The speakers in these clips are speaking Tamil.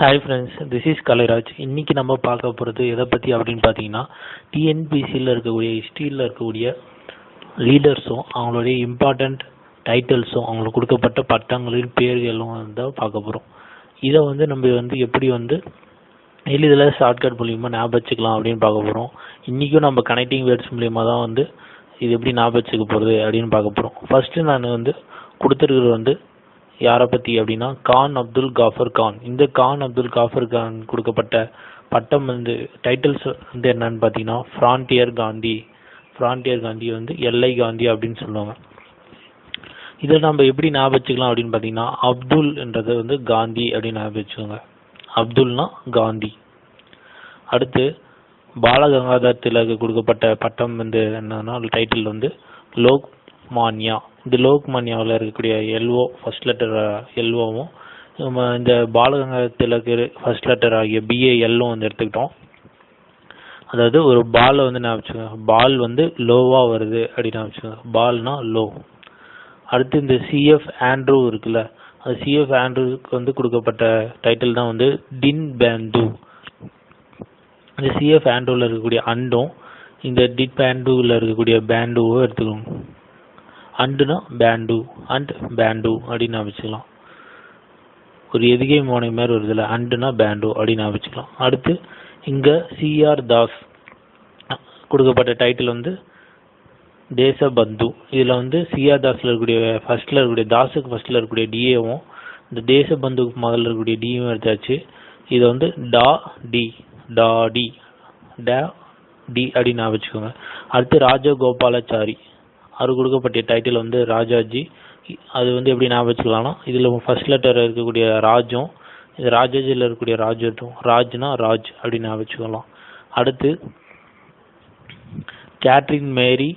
Hi friends this is Kalairaj இன்றைக்கி நம்ம பார்க்க போகிறது எதை பற்றி அப்படின்னு பார்த்தீங்கன்னா டிஎன்பிசியில் இருக்கக்கூடிய ஹிஸ்ட்ரியில் இருக்கக்கூடிய லீடர்ஸும் அவங்களுடைய இம்பார்ட்டண்ட் டைட்டில்ஸும் அவங்களுக்கு கொடுக்கப்பட்ட பட்டங்களின் பேர்களும் வந்து பார்க்க போகிறோம் இதை வந்து நம்ம வந்து எப்படி வந்து எளிதில் ஷார்ட்கட் மூலியமாக ஞாபகம் வச்சுக்கலாம் அப்படின்னு பார்க்க போகிறோம் இன்றைக்கும் நம்ம கனெக்டிங் வேர்ட்ஸ் மூலியமாக தான் வந்து இது எப்படி ஞாபகம் வச்சுக்க போகிறது அப்படின்னு பார்க்க போகிறோம் ஃபஸ்ட்டு நான் வந்து கொடுத்துருக்குறது வந்து யாரை பற்றி அப்படின்னா கான் அப்துல் காஃபர் கான். இந்த கான் அப்துல் காஃபர் கான் கொடுக்கப்பட்ட பட்டம் வந்து டைட்டில்ஸ் வந்து என்னன்னு பார்த்தீங்கன்னா ஃப்ரான்டியர் காந்தி ஃப்ரான்டியர் காந்தி வந்து எல்லை காந்தி அப்படின்னு சொல்லுவாங்க. இதை நம்ம எப்படி ஞாபகம் வச்சுக்கலாம் அப்படின்னு பார்த்தீங்கன்னா அப்துல்ன்றது வந்து காந்தி அப்படின்னு ஞாபகம் வச்சுக்கோங்க. அப்துல்னா காந்தி. அடுத்து பாலகங்காதர் திலகு கொடுக்கப்பட்ட பட்டம் வந்து என்னன்னா டைட்டில் வந்து லோக் மான்யா இந்த லோக்மான்யாவில் இருக்கக்கூடிய எல்ஓ ஃபர்ஸ்ட் லெட்டர் எல்ஓவும் நம்ம இந்த பாலகங்காதர் திலகு ஃபர்ஸ்ட் லெட்டர் ஆகிய பிஏ எல்லும் வந்து எடுத்துக்கிட்டோம். அதாவது ஒரு பாலை வந்து நான் வச்சுக்கோங்க. பால் வந்து லோவாக வருது அப்படின்னு வச்சுக்கோங்க. பால்னா லோ. அடுத்து இந்த சிஎஃப் ஆண்ட்ரூ இருக்குல்ல அந்த சிஎஃப் ஆண்ட்ரூவுக்கு வந்து கொடுக்கப்பட்ட டைட்டில் தான் வந்து டின் பேண்டு இந்த சிஎஃப் ஆண்ட்ரூவில் இருக்கக்கூடிய அண்டும் இந்த டிட் பேண்டூவில் இருக்கக்கூடிய பேண்டுவும் எடுத்துக்கணும். அண்டுனா பேண்டு அண்ட் பேண்டு அப்படின்னு அமைச்சிக்கலாம் ஒரு எதுகை மோனை மாதிரி வருதுல அண்டுனா பேண்டு அப்படின்னு நான் அடுத்து இங்கே சிஆர் தாஸ் கொடுக்கப்பட்ட டைட்டில் வந்து தேசபந்து. இதில் வந்து சிஆர் தாஸில் இருக்கக்கூடிய ஃபர்ஸ்ட்டில் இருக்கக்கூடிய தாஸுக்கு ஃபர்ஸ்ட்டில் இருக்கக்கூடிய டிஏவும் இந்த தேசபந்துக்கு முதல்ல இருக்கக்கூடிய டியும் எடுத்தாச்சு. இதை வந்து டா டி டா டி டா டி அப்படின்னு நான் வச்சுக்கோங்க. அடுத்து ராஜகோபாலாச்சாரி. அவர் கொடுக்கப்பட்ட டைட்டில் வந்து ராஜாஜி. அது வந்து எப்படி ஞாபகம் வச்சுக்கலாம்னா இதில் ஃபர்ஸ்ட் லெட்டர் இருக்கக்கூடிய ராஜும் இது ராஜாஜியில் இருக்கக்கூடிய ராஜட்டும் ராஜ்னா ராஜ் அப்படின்னு ஞாபகம் வச்சுக்கலாம். அடுத்து கேட்ரின் மேரி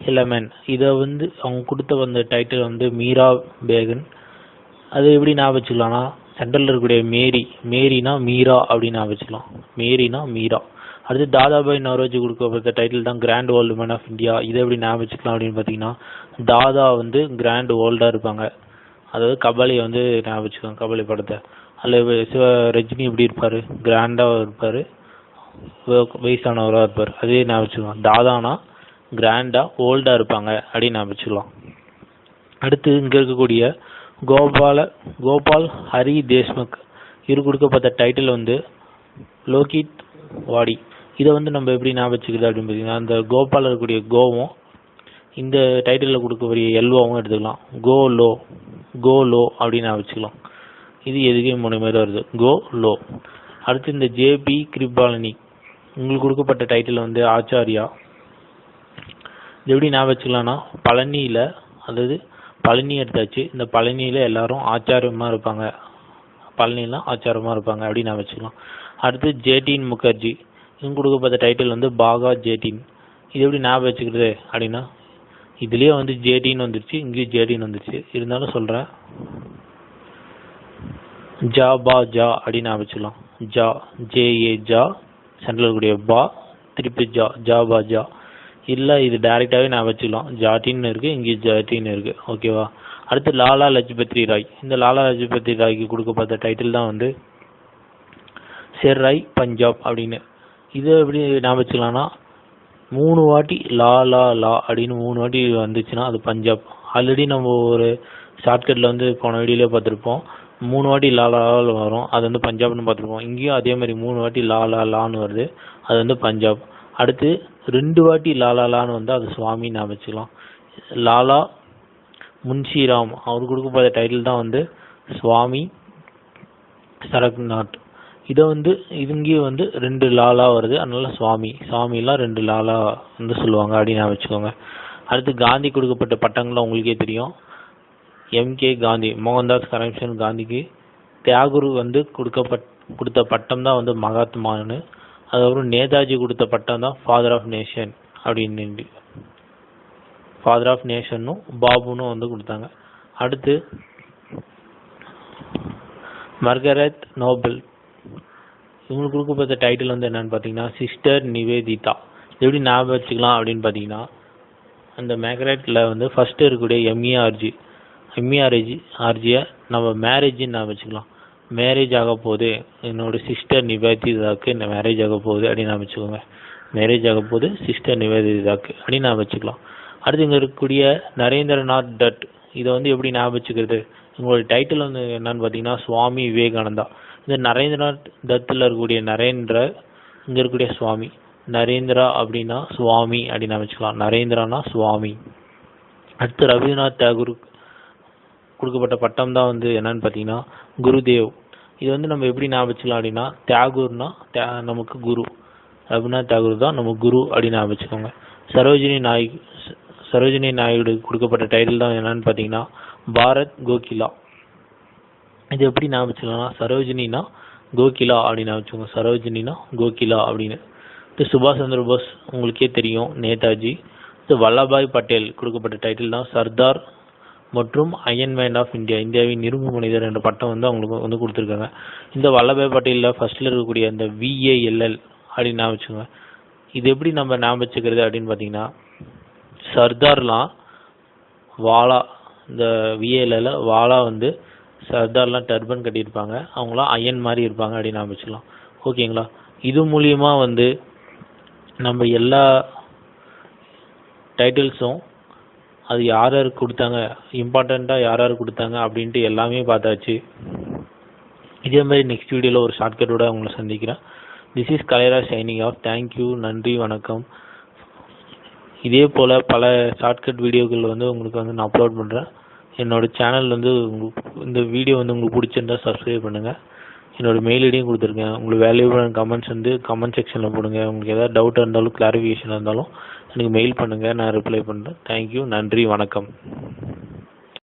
ஹிலமன் இதை வந்து அவங்க கொடுத்த வந்த டைட்டில் வந்து மீரா பேகன். அது எப்படி ஞாபகம் வச்சுக்கலாம்னா சென்ட்ரலில் இருக்கக்கூடிய மேரி மேரினா மீரா அப்படின்னு ஞாபகம் வச்சுக்கலாம். மேரினா மீரா. அடுத்து தாதாபாய் நவரோஜி கொடுக்கப்பட்ட டைட்டில் தான் grand old man of India இதை எப்படி ஞாபகம் வச்சுக்கலாம் அப்படின்னு பார்த்தீங்கன்னா தாதா வந்து கிராண்ட் வேர்ல்டாக இருப்பாங்க. அதாவது கபாலியை வந்து ஞாபகம் வச்சுக்கோங்க கபாலி படத்தை. அதில் சிவ ரஜினி எப்படி இருப்பார்? கிராண்டாக இருப்பார். வயசானவராக இருப்பார். அதே ஞாபகம் வச்சுக்கலாம். தாதானா கிராண்டாக ஓல்டாக இருப்பாங்க அப்படின்னு ஞாபகம் வச்சுக்கலாம். அடுத்து இங்கே இருக்கக்கூடிய கோபால கோபால் ஹரி தேஷ்முக். இவர் கொடுக்கப்பட்ட டைட்டில் வந்து லோகித் வாடி. இதை வந்து நம்ம எப்படி ஞாபகம் வச்சுக்கிறது அப்படின்னு பார்த்தீங்கன்னா அந்த கோபால் இருக்கக்கூடிய கோவும் இந்த டைட்டிலில் கொடுக்கக்கூடிய எல்வாவும் எடுத்துக்கலாம். கோ லோ கோ லோ அப்படின்னு ஞாபகம் வச்சுக்கலாம். இது எதுக்கே மூணு மாதிரி வருது? கோ லோ. அடுத்து இந்த ஜேபி கிருபாலினி. உங்களுக்கு கொடுக்கப்பட்ட டைட்டில் வந்து ஆச்சாரியா. இது எப்படி ஞாபகம் வச்சுக்கலாம்னா பழனியில் அதாவது பழனி எடுத்தாச்சு. இந்த பழனியில் எல்லாரும் ஆச்சாரியமாக இருப்பாங்க. பழனிலாம் ஆச்சாரமாக இருப்பாங்க அப்படின்னு நான் வச்சுக்கலாம். அடுத்து ஜேடின் முகர்ஜி. இவங்க கொடுக்கப்பட்ட டைட்டில் வந்து பாகா ஜேடின். இது எப்படி ஞாபகம் வச்சுக்கிறது அப்படின்னா இதுலேயே வந்து ஜேடின்னு வந்துருச்சு இங்கேயும் ஜேடின்னு வந்துருச்சு. இருந்தாலும் சொல்கிறேன் ஜா பா ஜா அப்படின்னு ஞாபகம் ஜா ஜே ஏ ஜா சென்ட்ரல் இருக்கக்கூடிய பா திருப்பி ஜா ஜா பா ஜா. இல்லை இது டேரெக்டாகவே நான் வச்சுக்கலாம். ஜாட்டின்னு இருக்குது இங்கே ஜாட்டின்னு இருக்குது ஓகேவா அடுத்து லாலா லஜ்பத்ரி ராய். இந்த லாலா லஜ்பத்ரி ராய்க்கு கொடுக்கப்பட்ட டைட்டில் தான் வந்து செர்ராய் பஞ்சாப் அப்படின்னு. இதை எப்படி ஞாபகம் வச்சுக்கலாம்னா மூணு வாட்டி லா லா லா அப்படின்னு மூணு வாட்டி வந்துச்சுன்னா அது பஞ்சாப். ஆல்ரெடி நம்ம ஒரு ஷார்ட்கட்டில் வந்து போன வீடியோவில் பார்த்துருப்போம். மூணு வாட்டி லா லா வரும். அது வந்து பஞ்சாப்னு பார்த்துருப்போம். இங்கேயும் அதே மாதிரி மூணு வாட்டி லா லா லான்னு வருது. அது வந்து பஞ்சாப். அடுத்து ரெண்டு வாட்டி லா லா லான்னு வந்து அது சுவாமி ஞாபகம் வச்சுக்கலாம். லாலா முன்ஷிராம். அவர் கொடுக்கப்பட்ட டைட்டில் தான் வந்து சுவாமி சரக்நாத் இதை வந்து இங்கேயும் வந்து ரெண்டு லாலா வருது. அதனால சுவாமி சுவாமிலாம் ரெண்டு லாலா வந்து சொல்லுவாங்க அப்படின்னு நான் வச்சுக்கோங்க. அடுத்து காந்தி கொடுக்கப்பட்ட பட்டங்கள்லாம் உங்களுக்கே தெரியும். எம்கே காந்தி மோகன்தாஸ் கரம்சன் காந்திக்கு தியாகுரு வந்து கொடுக்கப்பட் கொடுத்த பட்டம் தான் வந்து மகாத்மான்னு. அதுக்கப்புறம் நேதாஜி கொடுத்த பட்டம் தான் ஃபாதர் ஆஃப் நேஷன் அப்படின்னு ஃபாதர் ஆஃப் நேஷனும் பாபுனும் வந்து கொடுத்தாங்க. அடுத்து மர்கரத் நோபல் இவங்களுக்கு கொடுக்கப்பட்ட டைட்டில் வந்து என்னன்னு பார்த்தீங்கன்னா சிஸ்டர் நிவேதிதா. எப்படி ஞாபகம் வச்சுக்கலாம் அப்படின்னு பார்த்தீங்கன்னா அந்த மேக்ரேட்டில் வந்து ஃபஸ்ட்டு இருக்கக்கூடிய எம்இஆர்ஜி எம்இஆர்ஜி ஆர்ஜியை நம்ம மேரேஜ்னு ஞாபகம் வச்சுக்கலாம். மேரேஜ் ஆக போகுது. என்னோட சிஸ்டர் நிவேதிதாக்கு இந்த மேரேஜ் ஆக போகுது அப்படின்னு நான் வச்சுக்கோங்க. மேரேஜ் ஆக போகுது சிஸ்டர் நிவேதிதாக்கு அப்படின்னு நான் வச்சுக்கலாம். அடுத்து இங்கே இருக்கக்கூடிய நரேந்திரநாத் தட் இதை வந்து எப்படி ஞாபகிச்சுக்கிறது? உங்களுடைய டைட்டில் வந்து என்னன்னு பார்த்தீங்கன்னா சுவாமி விவேகானந்தா. இந்த நரேந்திரநாத் தத்தில் இருக்கக்கூடிய நரேந்திர இங்கே இருக்கக்கூடிய சுவாமி. நரேந்திரா அப்படின்னா சுவாமி அப்படின்னு நான் நரேந்திரானா சுவாமி. அடுத்து ரவீந்திரநாத் தாகூர் கொடுக்கப்பட்ட பட்டம் தான் வந்து என்னன்னு பார்த்தீங்கன்னா குருதேவ். இது வந்து நம்ம எப்படி ஞாபகம் அப்படின்னா தியாகூர்னா தியா நமக்கு குரு. ரவீந்திரநாத் தாகூர் தான் நம்ம குரு அப்படின்னு ஞாபகிச்சுக்கோங்க. சரோஜினி நாயக் சரோஜினி நாயுடு கொடுக்கப்பட்ட டைட்டில் தான் என்னன்னு பார்த்தீங்கன்னா பாரத் கோகிலா. இது எப்படி ஞாபகம் வச்சுக்கலாம்னா சரோஜினினா கோகிலா அப்படின்னு வச்சுக்கோங்க. சரோஜினினா கோகிலா அப்படின்னு. சுபாஷ் சந்திர போஸ் உங்களுக்கே தெரியும் நேதாஜி. வல்லபாய் பட்டேல் கொடுக்கப்பட்ட டைட்டில் தான் சர்தார் மற்றும் அயன் மேன் ஆஃப் இந்தியா இந்தியாவின் இரும்பு மனிதர் என்ற பட்டம் வந்து அவங்களுக்கு வந்து கொடுத்துருக்காங்க. இந்த வல்லபாய் பட்டேலில் ஃபர்ஸ்ட்ல இருக்கக்கூடிய அந்த விஏஎல்எல் அப்படின்னு நான் வச்சுக்கோங்க. இது எப்படி நம்ம ஞாபகம் வச்சுக்கிறது அப்படின்னு பார்த்தீங்கன்னா சர்தார்லாம் வாலா இந்த விஏஎல்எல் வாலா வந்து சர்தார்லாம் டர்பன் கட்டியிருப்பாங்க. அவங்களாம் அயன் மாதிரி இருப்பாங்க அப்படின்னு ஞாபகம் ஓகேங்களா? இது மூலியமாக வந்து நம்ம எல்லா டைட்டில்ஸும் அது யார் யாருக்கு கொடுத்தாங்க இம்பார்ட்டண்ட்டாக யார் யார் கொடுத்தாங்க அப்படின்ட்டு எல்லாமே பார்த்தாச்சு. இதே மாதிரி நெக்ஸ்ட் வீடியோவில் ஒரு ஷார்ட்கட்டோட உங்களை சந்திக்கிறேன். This is Kalaira signing off thank you நன்றி வணக்கம். இதே போல் பல ஷார்ட்கட் வீடியோக்கள் வந்து உங்களுக்கு வந்து நான் அப்லோட் பண்ணுறேன் என்னோட சேனல் வந்து உங்களுக்கு இந்த வீடியோ வந்து உங்களுக்கு பிடிச்சிருந்தா சப்ஸ்கிரைப் பண்ணுங்கள் என்னோடய மெயில் ஐடியும் கொடுத்துருக்கேன் உங்களுக்கு வேல்யூபிளான கமெண்ட்ஸ் வந்து கமெண்ட் செக்ஷனில் போடுங்க. உங்களுக்கு எதாவது டவுட்டாக இருந்தாலும் கிளாரிஃபிகேஷன் இருந்தாலும் எனக்கு மெயில் பண்ணுங்கள் நான் ரிப்ளை பண்ணுறேன் தேங்க்யூ நன்றி. வணக்கம்.